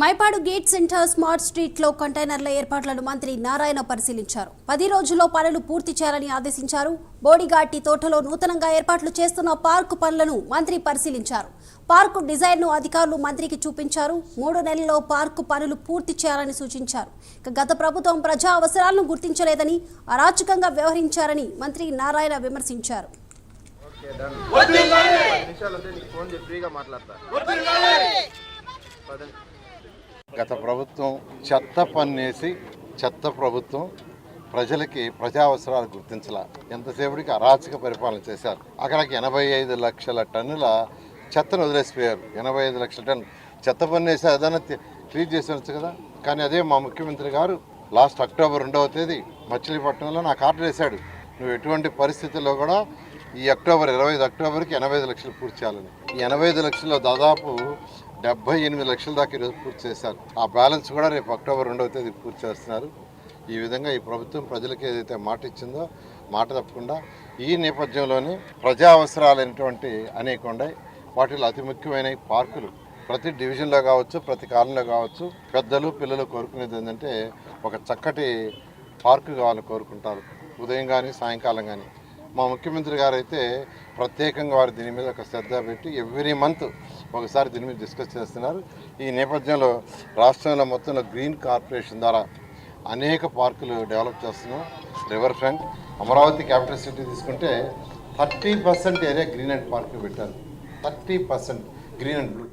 Mypadu gate centre smart స్ట్రీట్లో కంటైనర్ల ఏర్పాట్లను మంత్రి నారాయణ పరిశీలించారు. పది రోజుల్లో పనులు పూర్తి చేయాలని ఆదేశించారు. బోడిగాటి తోటలో నూతనంగా ఏర్పాట్లు చేస్తున్న పార్కు పనులను మంత్రి పరిశీలించారు. పార్కు డిజైన్ను అధికారులు మంత్రికి చూపించారు. మూడు నెలల్లో పార్కు పనులు పూర్తి చేయాలని సూచించారు. గత ప్రభుత్వం ప్రజా అవసరాలను గుర్తించలేదని అరాచకంగా వ్యవహరించారని మంత్రి నారాయణ విమర్శించారు. ఫోన్ గత ప్రభుత్వం చెత్త పన్నేసి చెత్త ప్రభుత్వం ప్రజలకి ప్రజా అవసరాలు గుర్తించాల. ఎంతసేపటికి అరాచక పరిపాలన చేశారు. అక్కడికి ఎనభై ఐదు లక్షల టన్నుల చెత్తను వదిలేసిపోయారు. ఎనభై ఐదు లక్షల టన్ను చెత్త పన్నేసి అదన్నా క్లీన్ చేసి కదా. కానీ అదే మా ముఖ్యమంత్రి గారు లాస్ట్ అక్టోబర్ రెండవ తేదీ మచిలీపట్నంలో నాకు ఆర్డర్ వేశాడు. నువ్వు ఎటువంటి పరిస్థితుల్లో కూడా ఈ అక్టోబర్ ఇరవై ఐదు అక్టోబర్కి ఎనభై ఐదు లక్షలు పూర్తి చేయాలని. ఈ ఎనభై ఐదు లక్షల్లో దాదాపు డెబ్బై ఎనిమిది లక్షల దాకా ఈరోజు పూర్తి చేశారు. ఆ బ్యాలెన్స్ కూడా రేపు అక్టోబర్ రెండవ తేదీ పూర్తి చేస్తున్నారు. ఈ విధంగా ఈ ప్రభుత్వం ప్రజలకు ఏదైతే మాట ఇచ్చిందో మాట తప్పకుండా ఈ నేపథ్యంలోనే ప్రజా అవసరాలైనటువంటి అనేక ఉన్నాయి. వాటిలో అతి ముఖ్యమైన పార్కులు. ప్రతి డివిజన్లో కావచ్చు ప్రతి కాలంలో కావచ్చు పెద్దలు పిల్లలు కోరుకునేది ఏంటంటే ఒక చక్కటి పార్కు కావాలని కోరుకుంటారు. ఉదయం కానీ సాయంకాలం కానీ మా ముఖ్యమంత్రి గారు అయితే ప్రత్యేకంగా వారు దీని మీద ఒక శ్రద్ధ పెట్టి ఎవ్రీ మంత్ ఒకసారి దీని మీద డిస్కస్ చేస్తున్నారు. ఈ నేపథ్యంలో రాష్ట్రంలో మొత్తంలో గ్రీన్ కార్పొరేషన్ ద్వారా అనేక పార్కులు డెవలప్ చేస్తున్నాం. River front Amaravati capital city తీసుకుంటే thirty percent area green and park పెట్టారు. Thirty percent green and blue.